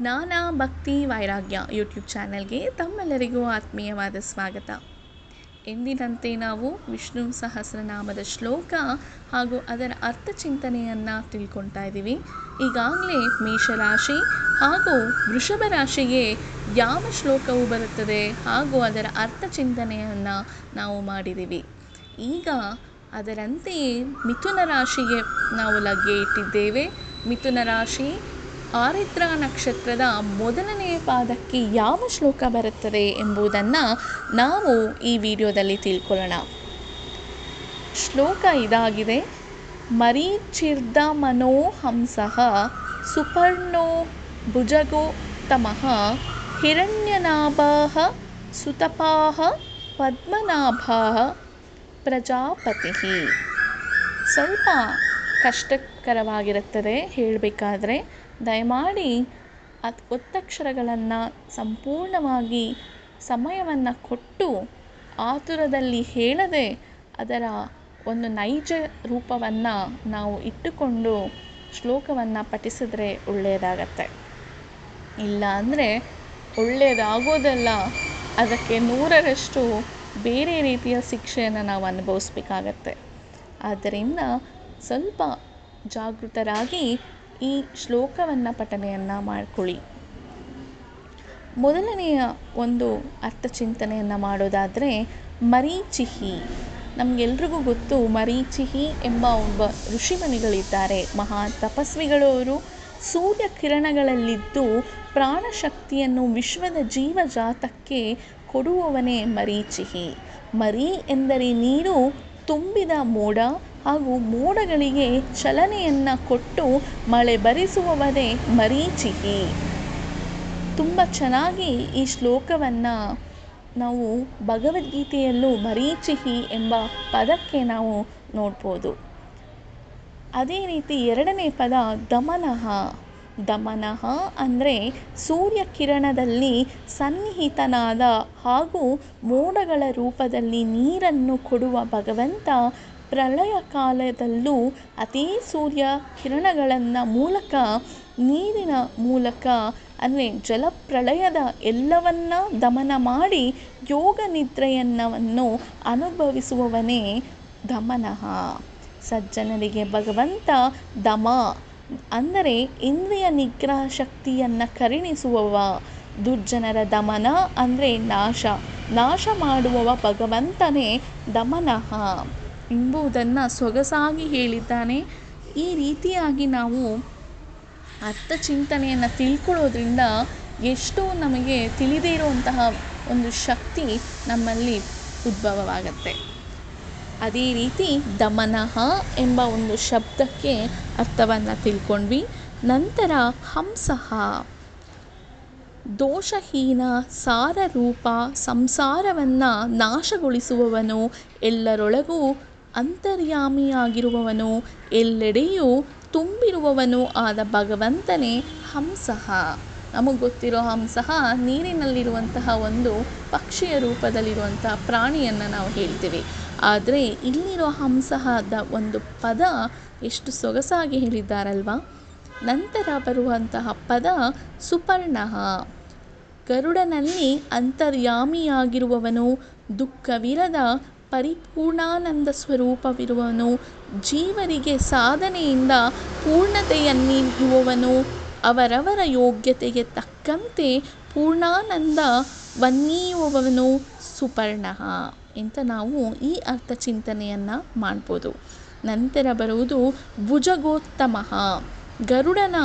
ಜ್ಞಾನ ಭಕ್ತಿ ವೈರಾಗ್ಯ ಯೂಟ್ಯೂಬ್ ಚಾನಲ್ಗೆ ತಮ್ಮೆಲ್ಲರಿಗೂ ಆತ್ಮೀಯವಾದ ಸ್ವಾಗತ. ಎಂದಿನಂತೆ ನಾವು ವಿಷ್ಣು ಸಹಸ್ರನಾಮದ ಶ್ಲೋಕ ಹಾಗೂ ಅದರ ಅರ್ಥ ಚಿಂತನೆಯನ್ನು ತಿಳ್ಕೊಳ್ತಾ ಇದ್ದೀವಿ. ಈಗಾಗಲೇ ಮೇಷರಾಶಿ ಹಾಗೂ ವೃಷಭ ರಾಶಿಗೆ ಯಾವ ಶ್ಲೋಕವು ಬರುತ್ತದೆ ಹಾಗೂ ಅದರ ಅರ್ಥ ಚಿಂತನೆಯನ್ನು ನಾವು ಮಾಡಿದ್ದೀವಿ. ಈಗ ಅದರಂತೆಯೇ ಮಿಥುನ ರಾಶಿಗೆ ನಾವು ಲಗ್ಗೆ ಇಟ್ಟಿದ್ದೇವೆ. ಮಿಥುನ ರಾಶಿ ಆರಿದ್ರ ನಕ್ಷತ್ರದ ಮೊದಲನೆಯ ಪಾದಕ್ಕೆ ಯಾವ ಶ್ಲೋಕ ಬರುತ್ತದೆ ಎಂಬುದನ್ನು ನಾವು ಈ ವಿಡಿಯೋದಲ್ಲಿ ತಿಳ್ಕೊಳ್ಳೋಣ. ಶ್ಲೋಕ ಇದಾಗಿದೆ, ಮರೀಚಿರ್ದ ಮನೋಹಂಸಃ ಸುಪರ್ಣೋ ಭುಜಗೋತ್ತಮಃ ಹಿರಣ್ಯನಾಭ ಸುತಪಾಹ ಪದ್ಮನಾಭ ಪ್ರಜಾಪತಿ. ಸ್ವಲ್ಪ ಕಷ್ಟಕರವಾಗಿರುತ್ತದೆ ಹೇಳಬೇಕಾದ್ರೆ. ದಯಮಾಡಿ ಅದು ಒತ್ತಕ್ಷರಗಳನ್ನು ಸಂಪೂರ್ಣವಾಗಿ ಸಮಯವನ್ನು ಕೊಟ್ಟು ಆತುರದಲ್ಲಿ ಹೇಳದೆ ಅದರ ಒಂದು ನೈಜ ರೂಪವನ್ನು ನಾವು ಇಟ್ಟುಕೊಂಡು ಶ್ಲೋಕವನ್ನು ಪಠಿಸಿದ್ರೆ ಒಳ್ಳೆಯದಾಗತ್ತೆ. ಇಲ್ಲ ಅಂದರೆ ಒಳ್ಳೆಯದಾಗೋದಲ್ಲ, ಅದಕ್ಕೆ ನೂರರಷ್ಟು ಬೇರೆ ರೀತಿಯ ಶಿಕ್ಷೆಯನ್ನು ನಾವು ಅನುಭವಿಸ್ಬೇಕಾಗತ್ತೆ. ಆದ್ದರಿಂದ ಸ್ವಲ್ಪ ಜಾಗೃತರಾಗಿ ಈ ಶ್ಲೋಕವನ್ನು ಪಠನೆಯನ್ನು ಮಾಡ್ಕೊಳ್ಳಿ. ಮೊದಲನೆಯ ಒಂದು ಅರ್ಥ ಚಿಂತನೆಯನ್ನು ಮಾಡೋದಾದರೆ, ಮರೀಚಿಹಿ. ನಮಗೆಲ್ರಿಗೂ ಗೊತ್ತು, ಮರೀಚಿಹಿ ಎಂಬ ಒಬ್ಬ ಋಷಿಮುನಿಗಳಿದ್ದಾರೆ ಮಹಾ ತಪಸ್ವಿಗಳು ಅವರು ಸೂರ್ಯ ಕಿರಣಗಳಲ್ಲಿದ್ದು ಪ್ರಾಣಶಕ್ತಿಯನ್ನು ವಿಶ್ವದ ಜೀವಜಾತಕ್ಕೆ ಕೊಡುವವನೇ ಮರೀಚಿಹಿ. ಮರಿ ಎಂದರೆ ನೀರು ತುಂಬಿದ ಮೋಡ ಹಾಗೂ ಮೋಡಗಳಿಗೆ ಚಲನೆಯನ್ನು ಕೊಟ್ಟು ಮಳೆ ಬರಿಸುವವನೇ ಮರೀಚಿಹಿ ತುಂಬ ಚೆನ್ನಾಗಿ ಈ ಶ್ಲೋಕವನ್ನು ನಾವು ಭಗವದ್ಗೀತೆಯಲ್ಲೂ ಮರೀಚಿಹಿ ಎಂಬ ಪದಕ್ಕೆ ನಾವು ನೋಡ್ಬೋದು. ಅದೇ ರೀತಿ ಎರಡನೇ ಪದ ದಮನಃ. ದಮನಃ ಅಂದರೆ ಸೂರ್ಯ ಕಿರಣದಲ್ಲಿ ಸನ್ನಿಹಿತನಾದ ಹಾಗೂ ಮೋಡಗಳ ರೂಪದಲ್ಲಿ ನೀರನ್ನು ಕೊಡುವ ಭಗವಂತ ಪ್ರಳಯ ಕಾಲದಲ್ಲೂ ಅದೇ ಸೂರ್ಯ ಕಿರಣಗಳನ್ನು ಮೂಲಕ, ನೀರಿನ ಮೂಲಕ, ಅಂದರೆ ಜಲಪ್ರಳಯದ ಎಲ್ಲವನ್ನ ದಮನ ಮಾಡಿ ಯೋಗ ನಿದ್ರೆಯನ್ನವನ್ನು ಅನುಭವಿಸುವವನೇ ದಮನಃ. ಸಜ್ಜನರಿಗೆ ಭಗವಂತ ದಮ, ಅಂದರೆ ಇಂದ್ರಿಯ ನಿಗ್ರಹ ಶಕ್ತಿಯನ್ನು ಕರುಣಿಸುವವ. ದುರ್ಜನರ ದಮನ ಅಂದರೆ ನಾಶ ನಾಶ ಮಾಡುವವ ಭಗವಂತನೇ ದಮನಃ. ಎಂಬುದನ್ನು ಸೊಗಸಾಗಿ ಹೇಳಿದ್ದಾನೆ. ಈ ರೀತಿಯಾಗಿ ನಾವು ಅರ್ಥ ಚಿಂತನೆಯನ್ನು ತಿಳ್ಕೊಳ್ಳೋದ್ರಿಂದ ಎಷ್ಟೋ ನಮಗೆ ತಿಳಿದೇ ಇರುವಂತಹ ಒಂದು ಶಕ್ತಿ ನಮ್ಮಲ್ಲಿ ಉದ್ಭವವಾಗತ್ತೆ. ಅದೇ ರೀತಿ ದಮನಃ ಎಂಬ ಒಂದು ಶಬ್ದಕ್ಕೆ ಅರ್ಥವನ್ನು ತಿಳ್ಕೊಂಡ್ವಿ. ನಂತರ ಹಂಸಃ. ದೋಷಹೀನ ಸಾರರೂಪ ಸಂಸಾರವನ್ನು ನಾಶಗೊಳಿಸುವವನು ಎಲ್ಲರೊಳಗೂ ಅಂತರ್ಯಾಮಿಯಾಗಿರುವವನು ಎಲ್ಲೆಡೆಯೂ ತುಂಬಿರುವವನು ಆದ ಭಗವಂತನೇ ಹಂಸಃ ನಮಗೆ ಗೊತ್ತಿರೋ ಹಂಸಃ ನೀರಿನಲ್ಲಿರುವಂತಹ ಒಂದು ಪಕ್ಷಿಯ ರೂಪದಲ್ಲಿರುವಂತಹ ಪ್ರಾಣಿಯನ್ನು ನಾವು ಹೇಳ್ತೀವಿ. ಆದರೆ ಇಲ್ಲಿರೋ ಹಂಸಹದ ಒಂದು ಪದ ಎಷ್ಟು ಸೊಗಸಾಗಿ ಹೇಳಿದ್ದಾರಲ್ವ? ನಂತರ ಬರುವಂತಹ ಪದ ಸುಪರ್ಣಃ. ಗರುಡನಲ್ಲಿ ಅಂತರ್ಯಾಮಿಯಾಗಿರುವವನು ದುಃಖವಿರದ ಪರಿಪೂರ್ಣಾನಂದ ಸ್ವರೂಪವಿರುವವನು ಜೀವರಿಗೆ ಸಾಧನೆಯಿಂದ ಪೂರ್ಣತೆಯನ್ನಿರುವವನು ಅವರವರ ಯೋಗ್ಯತೆಗೆ ತಕ್ಕಂತೆ ಪೂರ್ಣಾನಂದವನ್ನೀಯುವವನು ಸುಪರ್ಣಃ ಅಂತ ನಾವು ಈ ಅರ್ಥ ಚಿಂತನೆಯನ್ನು ಮಾಡ್ಬೋದು. ನಂತರ ಬರುವುದು ಭುಜಗೋತ್ತಮಃ. ಗರುಡನ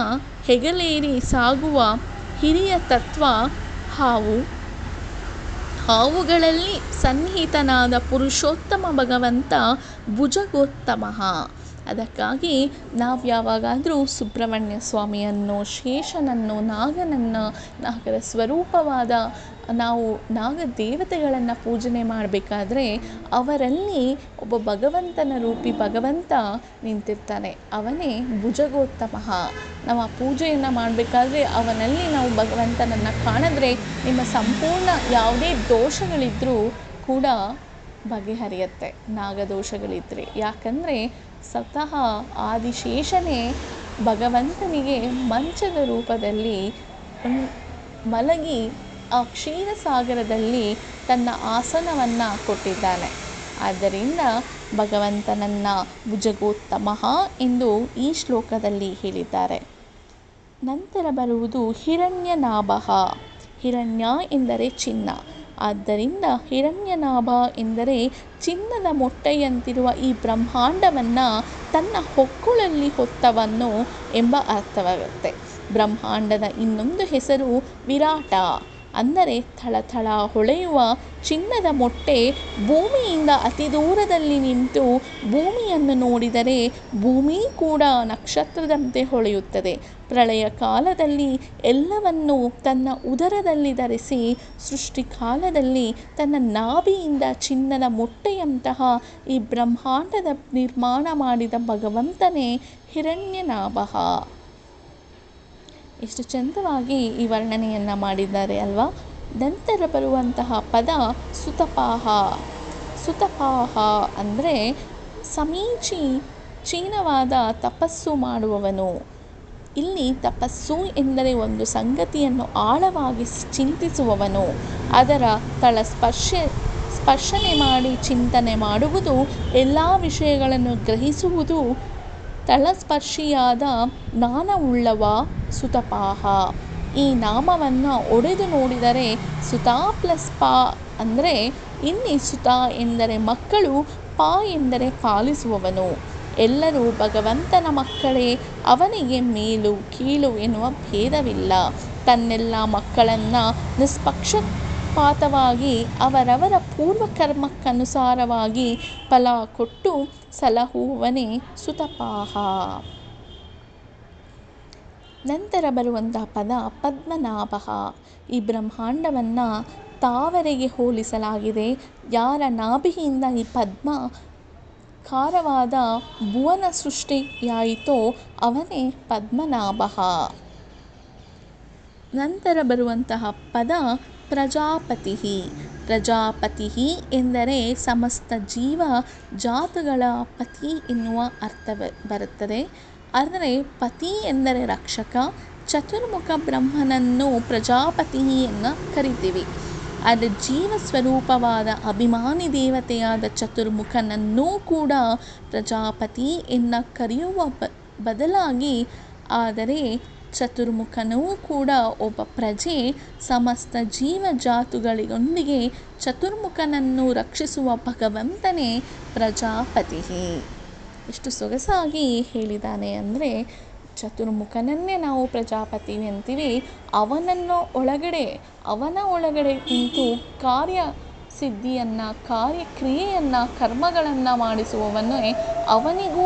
ಹೆಗಲೇರಿ ಸಾಗುವ ಹಿರಿಯ ತತ್ವ ಹಾವು. ಹಾವುಗಳಲ್ಲಿ ಸನ್ನಿಹಿತನಾದ ಪುರುಷೋತ್ತಮ ಭಗವಂತ ಭುಜಗೋತ್ತಮಃ. ಅದಕ್ಕಾಗಿ ನಾವು ಯಾವಾಗಾದರೂ ಸುಬ್ರಹ್ಮಣ್ಯ ಸ್ವಾಮಿಯನ್ನು ಶೇಷನನ್ನು ನಾಗನನ್ನು ನಾಗರ ಸ್ವರೂಪವಾದ ನಾವು ನಾಗ ದೇವತೆಗಳನ್ನು ಪೂಜನೆ ಮಾಡಬೇಕಾದ್ರೆ ಅವರಲ್ಲಿ ಒಬ್ಬ ಭಗವಂತನ ರೂಪಿ ಭಗವಂತ ನಿಂತಿರ್ತಾನೆ. ಅವನೇ ಭುಜಗೋತ್ತಮ. ನಾವು ಆ ಪೂಜೆಯನ್ನು ಮಾಡಬೇಕಾದ್ರೆ ಅವನಲ್ಲಿ ನಾವು ಭಗವಂತನನ್ನು ಕಾಣಿದ್ರೆ ನಿಮ್ಮ ಸಂಪೂರ್ಣ ಯಾವುದೇ ದೋಷಗಳಿದ್ದರೂ ಕೂಡ ಬಗೆಹರಿಯುತ್ತೆ ನಾಗದೋಷಗಳಿದ್ದರೆ ಯಾಕಂದರೆ ಸ್ವತಃ ಆದಿಶೇಷನೇ ಭಗವಂತನಿಗೆ ಮಂಚದ ರೂಪದಲ್ಲಿ ಮಲಗಿ ಆ ಕ್ಷೀರಸಾಗರದಲ್ಲಿ ತನ್ನ ಆಸನವನ್ನು ಕೊಟ್ಟಿದ್ದಾನೆ. ಆದ್ದರಿಂದ ಭಗವಂತನನ್ನ ಭುಜಗೋತ್ತಮಃ ಎಂದು ಈ ಶ್ಲೋಕದಲ್ಲಿ ಹೇಳಿದ್ದಾರೆ. ನಂತರ ಬರುವುದು ಹಿರಣ್ಯನಾಭ. ಹಿರಣ್ಯ ಎಂದರೆ ಚಿನ್ನ. ಆದ್ದರಿಂದ ಹಿರಣ್ಯನಾಭ ಎಂದರೆ ಚಿನ್ನದ ಮೊಟ್ಟೆಯಂತಿರುವ ಈ ಬ್ರಹ್ಮಾಂಡವನ್ನು ತನ್ನ ಹೊಕ್ಕುಳಲ್ಲಿ ಹೊತ್ತವನು ಎಂಬ ಅರ್ಥವಾಗುತ್ತೆ. ಬ್ರಹ್ಮಾಂಡದ ಇನ್ನೊಂದು ಹೆಸರು ವಿರಾಟ. ಅಂದರೆ ಥಳಥಳ ಹೊಳೆಯುವ ಚಿನ್ನದ ಮೊಟ್ಟೆ ಭೂಮಿಯಿಂದ ಅತಿ ದೂರದಲ್ಲಿ ನಿಂತು ಭೂಮಿಯನ್ನು ನೋಡಿದರೆ ಭೂಮಿ ಕೂಡ ನಕ್ಷತ್ರದಂತೆ ಹೊಳೆಯುತ್ತದೆ. ಪ್ರಳಯ ಕಾಲದಲ್ಲಿ ಎಲ್ಲವನ್ನು ತನ್ನ ಉದರದಲ್ಲಿ ಧರಿಸಿ ಸೃಷ್ಟಿ ಕಾಲದಲ್ಲಿ ತನ್ನ ನಾಭಿಯಿಂದ ಚಿನ್ನದ ಮೊಟ್ಟೆಯಂತಹ ಈ ಬ್ರಹ್ಮಾಂಡದ ನಿರ್ಮಾಣ ಮಾಡಿದ ಭಗವಂತನೇ ಹಿರಣ್ಯನಾಭ. ಎಷ್ಟು ಚಂದವಾಗಿ ಈ ವರ್ಣನೆಯನ್ನು ಮಾಡಿದ್ದಾರೆ ಅಲ್ವಾ? ನಂತರ ಬರುವಂತಹ ಪದ ಸುತಪಾಹ. ಸುತಪಾಹ ಅಂದರೆ ಸಮೀಚಿ, ಚೀನವಾದ ತಪಸ್ಸು ಮಾಡುವವನು. ಇಲ್ಲಿ ತಪಸ್ಸು ಎಂದರೆ ಒಂದು ಸಂಗತಿಯನ್ನು ಆಳವಾಗಿ ಚಿಂತಿಸುವವನು. ಅದರ ತಳ ಸ್ಪರ್ಶ, ಸ್ಪರ್ಶನೆ ಮಾಡಿ ಚಿಂತನೆ ಮಾಡುವುದು, ಎಲ್ಲ ವಿಷಯಗಳನ್ನು ಗ್ರಹಿಸುವುದು ತಳಸ್ಪರ್ಶಿಯಾದ ಜ್ಞಾನವುಳ್ಳವ ಸುತಪಾಹ. ಈ ನಾಮವನ್ನು ಒಡೆದು ನೋಡಿದರೆ ಸುತಾ ಪ್ಲಸ್ ಪಾ ಅಂದರೆ ಇಲ್ಲಿ ಸುತ ಎಂದರೆ ಮಕ್ಕಳು, ಪಾ ಎಂದರೆ ಪಾಲಿಸುವವನು. ಎಲ್ಲರೂ ಭಗವಂತನ ಮಕ್ಕಳೇ, ಅವನಿಗೆ ಮೇಲು, ಕೀಳು ಎನ್ನುವ ಭೇದವಿಲ್ಲ. ತನ್ನೆಲ್ಲ ಮಕ್ಕಳನ್ನು ನಿಷ್ಪಕ್ಷಪಾತವಾಗಿ, ಅವರವರ ಪೂರ್ವಕರ್ಮಕ್ಕನುಸಾರವಾಗಿ ಫಲ ಕೊಟ್ಟು ಸಲಹುವನೇ ಸುತಪಾಹ. ನಂತರ ಬರುವಂತಹ ಪದ ಪದ್ಮನಾಭ. ಈ ಬ್ರಹ್ಮಾಂಡವನ್ನು ತಾವರೆಗೆ ಹೋಲಿಸಲಾಗಿದೆ. ಯಾರ ನಾಭಿಯಿಂದ ಈ ಪದ್ಮ ಕಾರವಾದ ಭುವನ ಸೃಷ್ಟಿಯಾಯಿತೋ ಅವನೇ ಪದ್ಮನಾಭ. ನಂತರ ಬರುವಂತಹ ಪದ ಪ್ರಜಾಪತಿ. ಪ್ರಜಾಪತಿ ಎಂದರೆ ಸಮಸ್ತ ಜೀವ ಜಾತುಗಳ ಪತಿ ಎನ್ನುವ ಅರ್ಥ ಬರುತ್ತದೆ. ಅಂದರೆ ಪತಿ ಎಂದರೆ ರಕ್ಷಕ, ಚತುರ್ಮುಖ ಬ್ರಹ್ಮನನ್ನು ಪ್ರಜಾಪತಿ ಎಂದು ಕರಿತೀವಿ. ಅದು ಜೀವ ಸ್ವರೂಪವಾದ ಅಭಿಮಾನಿ ದೇವತೆಯಾದ ಚತುರ್ಮುಖನನ್ನೂ ಕೂಡ ಪ್ರಜಾಪತಿ ಎನ್ನ ಕರೆಯುವ ಬದಲಾಗಿ ಆದರೆ ಚತುರ್ಮುಖನೂ ಕೂಡ ಒಬ್ಬ ಪ್ರಜೆ ಸಮಸ್ತ ಜೀವ ಜಾತುಗಳಿಗೊಂದಿಗೆ ಚತುರ್ಮುಖನನ್ನು ರಕ್ಷಿಸುವ ಭಗವಂತನೇ ಪ್ರಜಾಪತಿ ಎಷ್ಟು ಸೊಗಸಾಗಿ ಹೇಳಿದ್ದಾನೆ ಅಂದರೆ, ಚತುರ್ಮುಖನನ್ನೇ ನಾವು ಪ್ರಜಾಪತಿ ಅಂತೀವಿ. ಅವನನ್ನು ಒಳಗಡೆ, ಅವನ ಒಳಗಡೆ ನಿಂತು ಕಾರ್ಯ ಸಿದ್ಧಿಯನ್ನು, ಕಾರ್ಯಕ್ರಿಯೆಯನ್ನು, ಕರ್ಮಗಳನ್ನು ಮಾಡಿಸುವವನೇ ಅವನಿಗೂ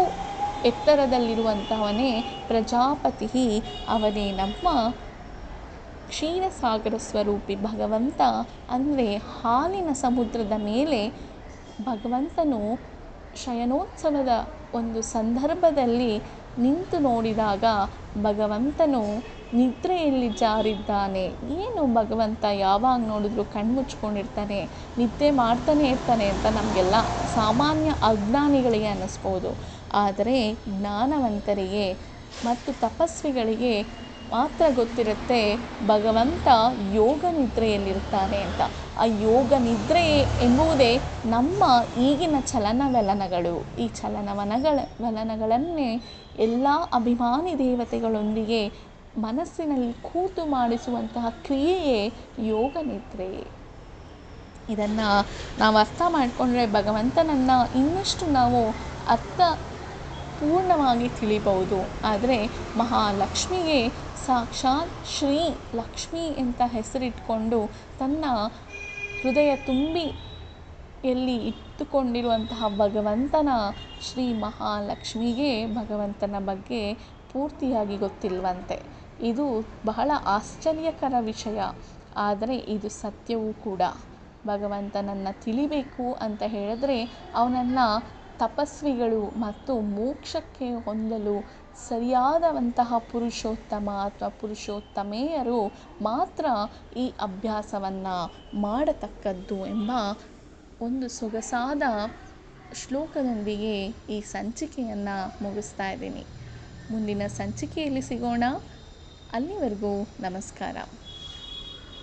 ಎತ್ತರದಲ್ಲಿರುವಂತಹವನೇ ಪ್ರಜಾಪತಿ ಅವನೇ ನಮ್ಮ ಕ್ಷೀರಸಾಗರ ಸ್ವರೂಪಿ ಭಗವಂತ. ಅಂದರೆ ಹಾಲಿನ ಸಮುದ್ರದ ಮೇಲೆ ಭಗವಂತನು ಶಯನೋತ್ಸವದ ಒಂದು ಸಂದರ್ಭದಲ್ಲಿ ನಿಂತು ನೋಡಿದಾಗ ಭಗವಂತನು ನಿದ್ರೆಯಲ್ಲಿ ಜಾರಿದ್ದಾನೆ. ಏನು ಭಗವಂತ ಯಾವಾಗ ನೋಡಿದ್ರು ಕಣ್ಮುಚ್ಕೊಂಡಿರ್ತಾನೆ ನಿದ್ದೆ ಮಾಡ್ತಾನೆ ಇರ್ತಾನೆ ಅಂತ ನಮಗೆಲ್ಲ ಸಾಮಾನ್ಯ ಅಜ್ಞಾನಿಗಳಿಗೆ ಅನ್ನಿಸ್ಬೋದು. ಆದರೆ ಜ್ಞಾನವಂತರಿಗೆ ಮತ್ತು ತಪಸ್ವಿಗಳಿಗೆ ಮಾತ್ರ ಗೊತ್ತಿರುತ್ತೆ ಭಗವಂತ ಯೋಗ ನಿದ್ರೆಯಲ್ಲಿರ್ತಾನೆ ಅಂತ. ಆ ಯೋಗ ನಿದ್ರೆ ಎಂಬುವುದೇ ನಮ್ಮ ಈಗಿನ ಚಲನವಲನಗಳು. ಈ ಚಲನವನಗಳ ವಲನಗಳನ್ನೇ ಎಲ್ಲ ಅಭಿಮಾನಿ ದೇವತೆಗಳೊಂದಿಗೆ ಮನಸ್ಸಿನಲ್ಲಿ ಕೂತು ಮಾಡಿಸುವಂತಹ ಕ್ರಿಯೆಯೇ ಯೋಗ ನಿದ್ರೆ. ಇದನ್ನು ನಾವು ಅರ್ಥ ಮಾಡಿಕೊಂಡ್ರೆ ಭಗವಂತನನ್ನು ಇನ್ನಷ್ಟು ನಾವು ಅರ್ಥ ಪೂರ್ಣವಾಗಿ ತಿಳಿಬಹುದು. ಆದರೆ ಮಹಾಲಕ್ಷ್ಮಿಗೆ ಸಾಕ್ಷಾತ್ ಶ್ರೀ ಲಕ್ಷ್ಮಿ ಅಂತ ಹೆಸರಿಟ್ಕೊಂಡು ತನ್ನ ಹೃದಯ ತುಂಬಿ ಎಲ್ಲಿ ಇಟ್ಟುಕೊಂಡಿರುವಂತಹ ಭಗವಂತನ ಶ್ರೀ ಮಹಾಲಕ್ಷ್ಮಿಗೆ ಭಗವಂತನ ಬಗ್ಗೆ ಪೂರ್ತಿಯಾಗಿ ಗೊತ್ತಿಲ್ವಂತೆ. ಇದು ಬಹಳ ಆಶ್ಚರ್ಯಕರ ವಿಷಯ. ಆದರೆ ಇದು ಸತ್ಯವೂ ಕೂಡ. ಭಗವಂತನನ್ನು ತಿಳಿಬೇಕು ಅಂತ ಹೇಳಿದ್ರೆ ಅವನನ್ನು ತಪಸ್ವಿಗಳು ಮತ್ತು ಮೋಕ್ಷಕ್ಕೆ ಹೊಂದಲು ಸರಿಯಾದವಂತಹ ಪುರುಷೋತ್ತಮ ಅಥವಾ ಪುರುಷೋತ್ತಮೆಯರು ಮಾತ್ರ ಈ ಅಭ್ಯಾಸವನ್ನು ಮಾಡತಕ್ಕದ್ದು ಎಂಬ ಒಂದು ಸೊಗಸಾದ ಶ್ಲೋಕದೊಂದಿಗೆ ಈ ಸಂಚಿಕೆಯನ್ನು ಮುಗಿಸ್ತಾ ಇದ್ದೀನಿ. ಮುಂದಿನ ಸಂಚಿಕೆಯಲ್ಲಿ ಸಿಗೋಣ. ಅಲ್ಲಿವರೆಗೂ ನಮಸ್ಕಾರ.